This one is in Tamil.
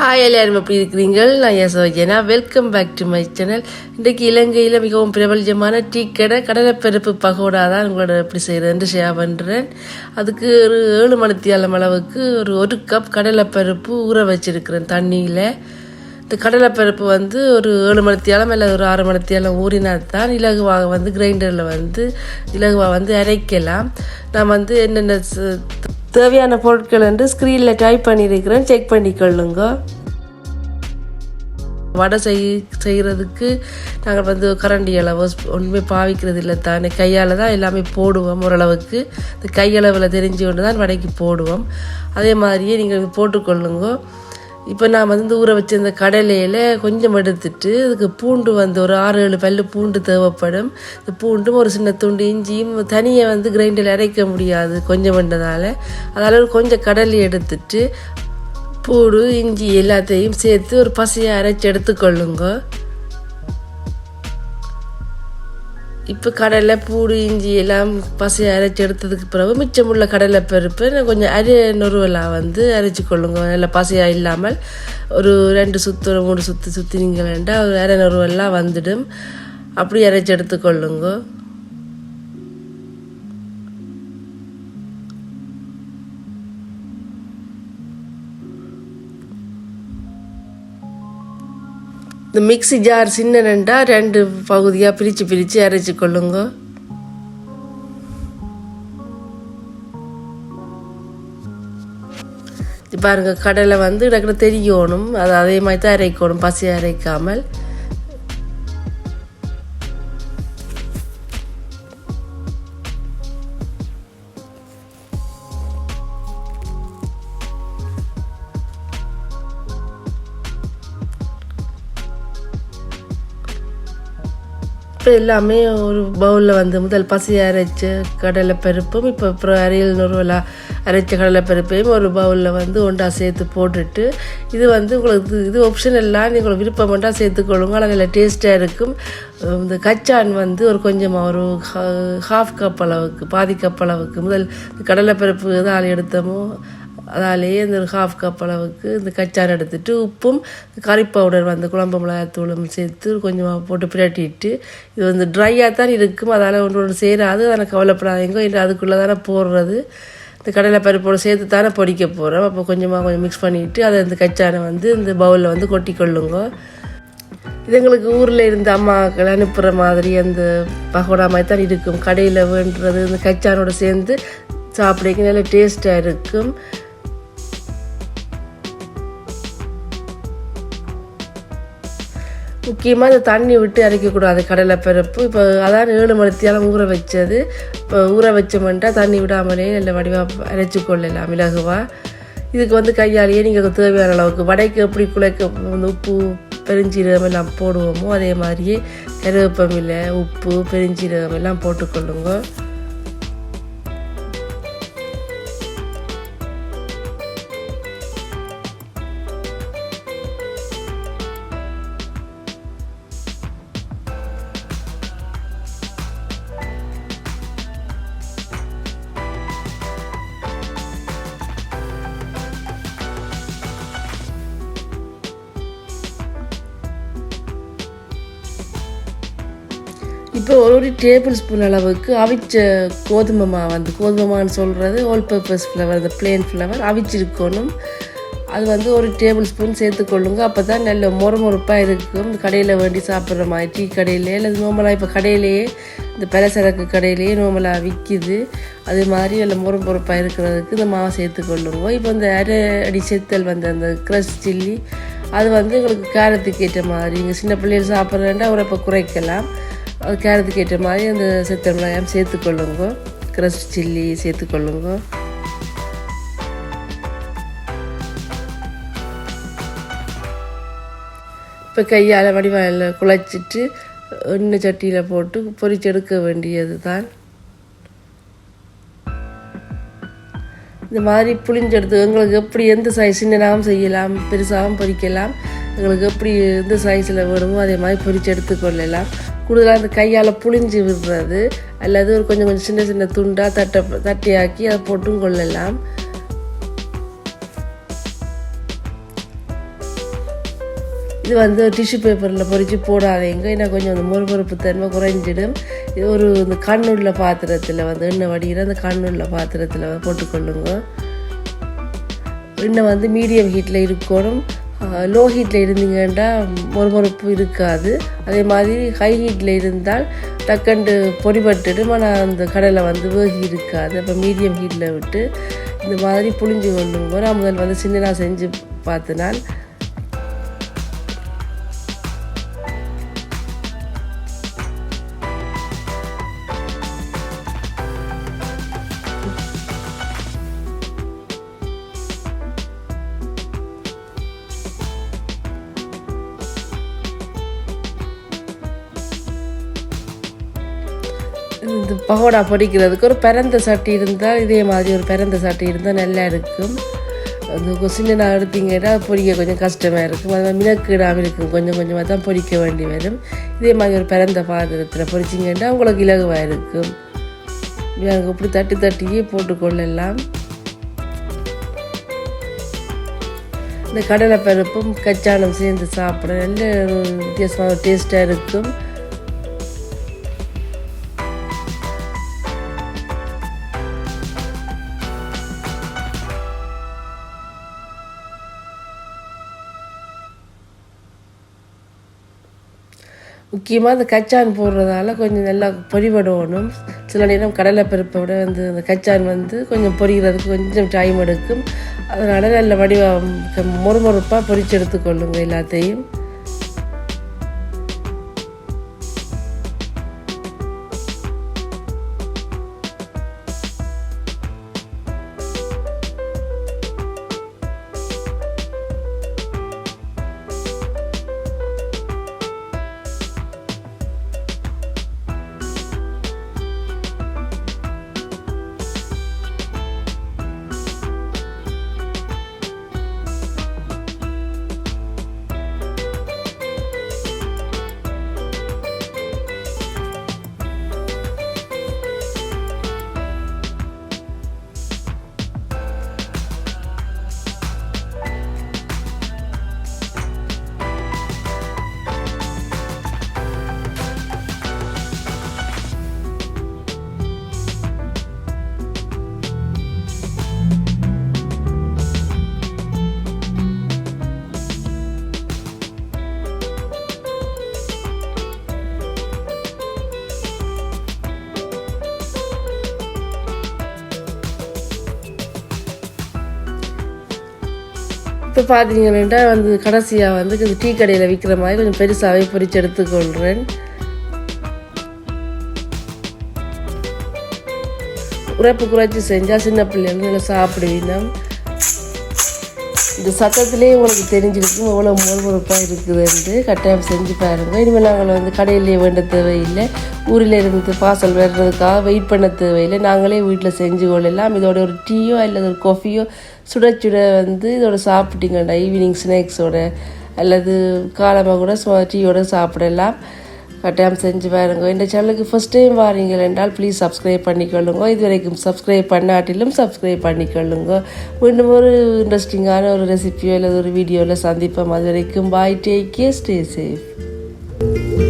ஹாய் எல்லாரும் எப்படி இருக்கிறீங்கள் நான் Yasojana welcome back to my channel இன்றைக்கு இலங்கையில் மிகவும் பிரபலமான டீ கடை கடலைப்பருப்பு பகோடா தான் உங்களோட எப்படி செய்கிறேன்னு ஷேர் பண்ணுறேன் அதுக்கு ஒரு ஏழு மணித்தியாலம் அளவுக்கு ஒரு ஒரு கப் கடலைப்பருப்பு ஊற வச்சிருக்கிறேன் தண்ணியில். இந்த கடலைப்பருப்பு வந்து ஒரு ஏழு மணித்தியாலம் இல்லை ஒரு ஆறு மணித்தியாலம் ஊறினா தான் இலகுவாக வந்து கிரைண்டரில் வந்து இலகுவாக வந்து அரைக்கலாம். நான் வந்து என்னென்ன தேவையான பொருட்கள் என்று ஸ்க்ரீனில் டைப் பண்ணியிருக்கிறேன் செக் பண்ணிக்கொள்ளுங்க. வடை செய் செய்கிறதுக்கு நாங்கள் வந்து கரண்டி அளவு ஒன்றுமே பாவிக்கிறது இல்லை தானே. கையால் தான் எல்லாமே போடுவோம் ஓரளவுக்கு. இந்த கையளவில் தெரிஞ்சு கொண்டு தான் வடைக்கு போடுவோம். அதே மாதிரியே நீங்கள் போட்டுக்கொள்ளுங்க. இப்போ நான் வந்து ஊற வச்சிருந்த கடலையில் கொஞ்சம் எடுத்துட்டு அதுக்கு பூண்டு வந்து ஒரு ஆறு ஏழு பல்லு பூண்டு தேவைப்படும். இந்த பூண்டும் ஒரு சின்ன துண்டு இஞ்சியும் தனியாக வந்து கிரைண்டரில் அரைக்க முடியாது கொஞ்சம் பண்ணதால் அதனால் கொஞ்சம் கடலை எடுத்துட்டு பூடு இஞ்சி எல்லாத்தையும் சேர்த்து ஒரு பசையாக அரைச்சி எடுத்துக்கொள்ளுங்க. இப்போ கடலை பூடு இஞ்சி எல்லாம் பசையை அரைச்சி எடுத்ததுக்கு பிறகு மிச்சமுள்ள கடலை பருப்பு கொஞ்சம் அரி நொறுவலாக வந்து அரைச்சி கொள்ளுங்க. நல்ல பசையாக இல்லாமல் ஒரு ரெண்டு சுத்து ஒரு மூணு சுத்து வேண்டாம். ஒரு அரை நொறுவெல்லாம் வந்துடும். அப்படி அரைச்சி எடுத்துக்கொள்ளுங்க இந்த மிக்ஸி ஜார் சின்ன ரெண்டா ரெண்டு பகுதியாக பிரித்து பிரித்து அரைச்சி கொள்ளுங்க. பாருங்கள் பாருங்க கடலை வந்து எனக்கு தெரியணும் அது அதே மாதிரி தான் அரைக்கணும் பசி அரைக்காமல். இப்போ எல்லாமே ஒரு பவுலில் வந்து முதல் பசி அரைச்ச கடலை பருப்பும் இப்போ அப்புறம் அரியல் நுறுவலாக அரைச்ச கடலை பருப்பையும் ஒரு பவுலில் வந்து ஒன்றா சேர்த்து போட்டுட்டு இது வந்து உங்களுக்கு இது ஆப்ஷன் எல்லாம் நீங்கள் விருப்பம் ஒன்றா சேர்த்துக்கொள்ளுங்க. ஆனால் நல்ல டேஸ்ட்டாக இருக்கும். இந்த கச்சான் வந்து ஒரு கொஞ்சமாக ஒரு ஹாஃப் கப் அளவுக்கு பாதி கப் அளவுக்கு முதல் கடலை கடலைப்பருப்பு தான் எடுத்தோமோ அதாலேயே இந்த ஹாஃப் கப் அளவுக்கு இந்த கச்சான் எடுத்துட்டு உப்பும் கறி பவுடர் வந்து குழம்பு மிளகாத்தூளும் சேர்த்து கொஞ்சமாக போட்டு பிரட்டிட்டு இது வந்து ட்ரையாக தான் இருக்கும். அதால் ஒன்று ஒன்று சேராது. அதை கவலைப்படாதீங்க. இல்லை அதுக்குள்ளே தானே போடுறது. இந்த கடலை பருப்போடு சேர்த்து தானே பொடிக்க போகிறோம் அப்போ கொஞ்சமாக கொஞ்சம் மிக்ஸ் பண்ணிவிட்டு அதை இந்த கச்சானை வந்து இந்த பவுலில் வந்து கொட்டி கொள்ளுங்க இது எங்களுக்கு ஊரில் இருந்த அம்மாக்கள் அனுப்புகிற மாதிரி அந்த பகோடா மாதிரி தான் இருக்கும். கடையில் வேண்டுறது இந்த கச்சானோட சேர்ந்து சாப்பிடக்கு நல்ல டேஸ்ட்டாக இருக்கும். முக்கியமாக இந்த தண்ணி விட்டு அரைக்கக்கூடாது. கடலை பருப்பு. இப்போ அதான் ஏழு மணித்தியாலம் ஊற வச்சது. இப்போ ஊற வச்சோம்ட்டா தண்ணி விடாமலே நல்ல வடிவாக அரைச்சி கொள்ளலாம். இலகுவாக இதுக்கு வந்து கையாலேயே நீங்கள் தேவையான அளவுக்கு வடைக்கு எப்படி குழைக்க வந்து உப்பு பெருஞ்சீரகம் எல்லாம் போடுவோமோ அதே மாதிரியே கருவேப்பமில்லை உப்பு பெருஞ்சீரகம் எல்லாம் போட்டுக்கொள்ளுங்க. இப்போ ஒரு டேபிள் ஸ்பூன் அளவுக்கு அவிச்ச கோதுமை மாவு வந்து கோதுமை மாவுன்னு சொல்கிறது ஆல் பர்பஸ் ஃப்ளவர் அந்த பிளேன் ஃப்ளவர் அவிச்சிருக்கணும். அது வந்து ஒரு டேபிள் ஸ்பூன் சேர்த்துக்கொள்ளுங்க அப்போ தான் நல்ல முறமுறுப்பாக இருக்கும். கடையில் வேண்டி சாப்பிட்ற மாதிரி டீ கடையிலே அல்லது நோமலாக இப்போ கடையிலேயே இந்த பலசரக்கு கடையிலேயே நோமலாக விற்கிது அது மாதிரி நல்ல மொறுமொறுப்பாக இருக்கிறதுக்கு இந்த மாவை சேர்த்துக்கொள்ளுங்க இப்போ இந்த அரை அடி செத்தல் வந்து அந்த க்ரஷ் சில்லி அது வந்து எங்களுக்கு காரத்துக்கு ஏற்ற மாதிரி. இங்கே சின்ன பிள்ளைகள் சாப்பிட்றேன்டா அவரை இப்போ குறைக்கலாம். கேரத்துக்கு ஏற்ற மாதிரி அந்த செத்த மிளகாயம் சேர்த்துக்கொள்ளுங்க க்ரஷ் சில்லி சேர்த்துக்கொள்ளுங்க இப்போ கையால் வடிவாயில் குழைச்சிட்டு எண்ணெய் சட்டியில் போட்டு பொரிச்செடுக்க வேண்டியது தான் இந்த மாதிரி புளிஞ்செடுத்து எங்களுக்கு எப்படி எந்த சைஸ் சின்னதாகவும் செய்யலாம் பெருசாகவும் பொரிக்கலாம் எங்களுக்கு எப்படி எந்த சைஸில் வேணுமோ அதே மாதிரி பொரிச்சு எடுத்துக்கொள்ளலாம் கூடுதலாக அந்த கையால் புளிஞ்சு விடுறது அல்லது ஒரு கொஞ்சம் கொஞ்சம் சின்ன சின்ன துண்டாக தட்டை தட்டியாக்கி அதை போட்டும் கொள்ளலாம். இது வந்து டிஷ்யூ பேப்பரில் பொரித்து போடாதீங்க. ஏன்னா கொஞ்சம் அந்த முறுமுறுப்பு தன்மை குறைஞ்சிடும். இது ஒரு இந்த கண்ணுள்ள பாத்திரத்தில் வந்து எண்ணெய் வடிகிற அந்த கண்ணுள்ள பாத்திரத்தில் போட்டுக்கொள்ளுங்க. எண்ணெய் வந்து மீடியம் ஹீட்டில் இருக்கணும். லோ ஹீட்டில் இருந்தீங்கன்னா மொறுமொறுப்பு இருக்காது. அதே மாதிரி ஹை ஹீட்டில் இருந்தால் டக்கண்டு பொடிபட்டுடும். ஆனால் அந்த கடலை வந்து வேகி இருக்காது. அப்போ மீடியம் ஹீட்டில் விட்டு இந்த மாதிரி புளிஞ்சு கொள்ளுங்க. நான் முதல் வந்து சின்னதாக செஞ்சு பார்த்தினால் இந்த பகோடா பொடிக்கிறதுக்கு ஒரு பிறந்த சட்டி இருந்தால் இதே மாதிரி ஒரு பிறந்த சட்டி இருந்தால் நல்லா இருக்கும். அது சின்ன எடுத்தீங்கன்னா பொடிக்க கொஞ்சம் கஷ்டமாக இருக்கும். அது மினக்கிடாமல் இருக்கும். கொஞ்சம் கொஞ்சமாக தான் பொடிக்க வேண்டி வரும். இதே மாதிரி ஒரு பிறந்த பாத்திரத்தில் பொடிச்சிங்கன்னா உங்களுக்கு இலகுவாக இருக்கும். எனக்கு இப்படி தட்டி தட்டியே போட்டுக்கொள்ளலாம். இந்த கடலை பருப்பும் கச்சானம் சேர்ந்து சாப்பிட நல்ல வித்தியாசமான டேஸ்ட்டாக இருக்கும். முக்கியமாக இந்த கச்சான் போடுறதால கொஞ்சம் நல்லா பொரிபடணும் சில நேரம் கடலை பருப்பை விட வந்து அந்த கச்சான் வந்து கொஞ்சம் பொரிகிறதுக்கு கொஞ்சம் டைம் எடுக்கும். அதனால் நல்ல வடிவம் மொறுமொறுப்பாக பொறிச்சு எடுத்துக்கொள்ளுங்க எல்லாத்தையும். இப்போ பார்த்தீங்கன்னா வந்து கடைசியாக வந்து கொஞ்சம் டீ கடையில் விற்கிற மாதிரி கொஞ்சம் பெருசாகவே பொரிச்சு எடுத்துக்கொள்கிறேன் உரைப்பு குறைச்சி செஞ்சால் சின்ன பிள்ளைங்க நல்லா சாப்பிடுவீங்க. இந்த சத்தத்திலே உங்களுக்கு தெரிஞ்சிருக்கும் எவ்வளோ மொறுமொறுப்பாக இருக்குதுன்ட்டு கட்டாயம் செஞ்சு பாருங்கள் இனிமேல் நாங்கள் வந்து கடையிலேயே வேண்ட தேவையில்லை ஊரில் இருந்து பார்சல் வர்றதுக்காக வெயிட் பண்ண தேவையில்லை. நாங்களே வீட்டில் செஞ்சு கொள்ளலாம். இதோட ஒரு டீயோ அல்லது ஒரு காஃபியோ சுட சுட வந்து இதோட சாப்பிட்டீங்கடா ஈவினிங் ஸ்நாக்ஸோட அல்லது காலமாக கூட டீயோட சாப்பிடலாம். கட்டாயம் செஞ்சு பாருங்க. இந்த சேனலுக்கு ஃபஸ்ட் டைம் வாரீங்கள் என்றால் ப்ளீஸ் சப்ஸ்கிரைப் பண்ணிக்கொள்ளுங்க. இது வரைக்கும் சப்ஸ்கிரைப் பண்ணாட்டிலும் சப்ஸ்கிரைப் பண்ணிக்கொள்ளுங்க. மீண்டும் ஒரு இன்ட்ரெஸ்டிங்கான ஒரு ரெசிபியோ அல்லது ஒரு வீடியோவில் சந்திப்போம். அது வரைக்கும் bye take care stay safe